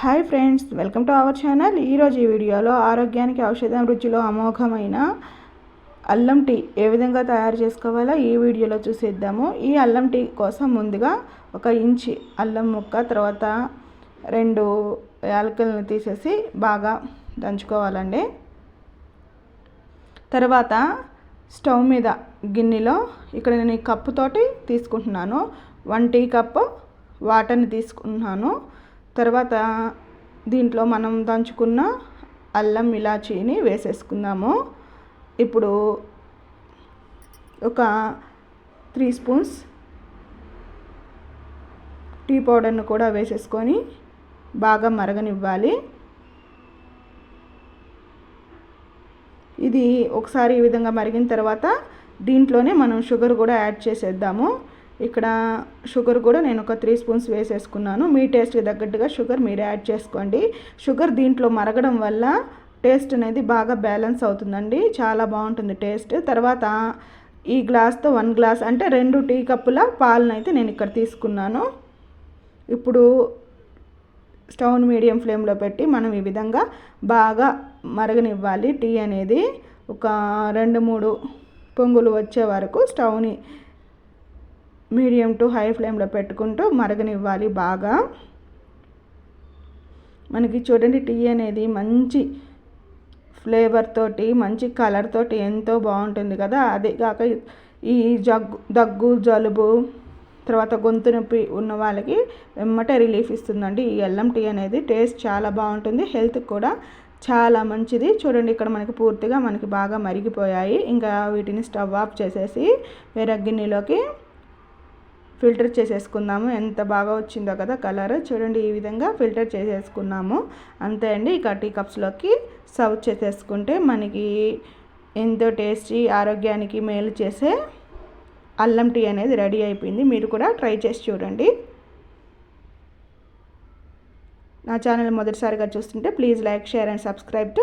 Hi friends welcome to our channel. ఈరోజు ఈ వీడియోలో ఆరోగ్యానికి ఔషధం రుచిలో అమోఘమైన అల్లం టీ ఏ విధంగా తయారు చేసుకోవాలో ఈ వీడియోలో చూసేద్దాము. ఈ అల్లం టీ కోసం ముందుగా ఒక ఇంచి అల్లం ముక్క తర్వాత రెండు యాలకులను తీసేసి బాగా దంచుకోవాలండి. తర్వాత స్టవ్ మీద గిన్నెలో ఇక్కడ నేను ఈ కప్పుతోటి తీసుకుంటున్నాను. వన్ టీ కప్పు వాటర్ని తీసుకుంటున్నాను. తర్వాత దీంట్లో మనం దంచుకున్న అల్లం ఇలాచీని వేసేసుకుందాము. ఇప్పుడు ఒక త్రీ స్పూన్స్ టీ పౌడర్ను కూడా వేసేసుకొని బాగా మరగనివ్వాలి. ఇది ఒకసారి ఈ విధంగా మరిగిన తర్వాత దీంట్లోనే మనం షుగర్ కూడా యాడ్ చేసేద్దాము. ఇక్కడ షుగర్ కూడా నేను ఒక త్రీ స్పూన్స్ వేసేసుకున్నాను. మీ టేస్ట్కి తగ్గట్టుగా షుగర్ మీరు యాడ్ చేసుకోండి. షుగర్ దీంట్లో మరగడం వల్ల టేస్ట్ అనేది బాగా బ్యాలెన్స్ అవుతుందండి. చాలా బాగుంటుంది టేస్ట్. తర్వాత ఈ గ్లాస్తో వన్ గ్లాస్ అంటే రెండు టీ కప్పుల పాలను అయితే నేను ఇక్కడ తీసుకున్నాను. ఇప్పుడు స్టవ్ మీడియం ఫ్లేమ్లో పెట్టి మనం ఈ విధంగా బాగా మరగనివ్వాలి టీ అనేది. ఒక రెండు మూడు పొంగులు వచ్చే వరకు స్టవ్ని మీడియం టు హై ఫ్లేమ్లో పెట్టుకుంటూ మరగనివ్వాలి బాగా. మనకి చూడండి టీ అనేది మంచి ఫ్లేవర్ తోటి మంచి కలర్ తోటి ఎంతో బాగుంటుంది కదా. అదే కాక ఈ జగ్గు దగ్గు జలుబు తర్వాత గొంతు నొప్పి ఉన్న వాళ్ళకి వెమ్మటే రిలీఫ్ ఇస్తుందండి. ఈ అల్లం టీ అనేది టేస్ట్ చాలా బాగుంటుంది హెల్త్ కూడా చాలా మంచిది. చూడండి ఇక్కడ మనకి పూర్తిగా మనకి బాగా మరిగిపోయాయి. ఇంకా వీటిని స్టవ్ ఆఫ్ చేసేసి వేరే గిన్నెలోకి ఫిల్టర్ చేసేసుకుందాము. ఎంత బాగా వచ్చిందో కదా కలర్. చూడండి ఈ విధంగా ఫిల్టర్ చేసేసుకున్నాము. అంతే అండి. ఇక టీ కప్స్లోకి సర్వ్ చేసేసుకుంటే మనకి ఎంతో టేస్టీ ఆరోగ్యానికి మేలు చేసే అల్లం టీ అనేది రెడీ అయిపోయింది. మీరు కూడా ట్రై చేసి చూడండి. నా ఛానల్ మొదటిసారిగా చూస్తుంటే please like share and subscribe to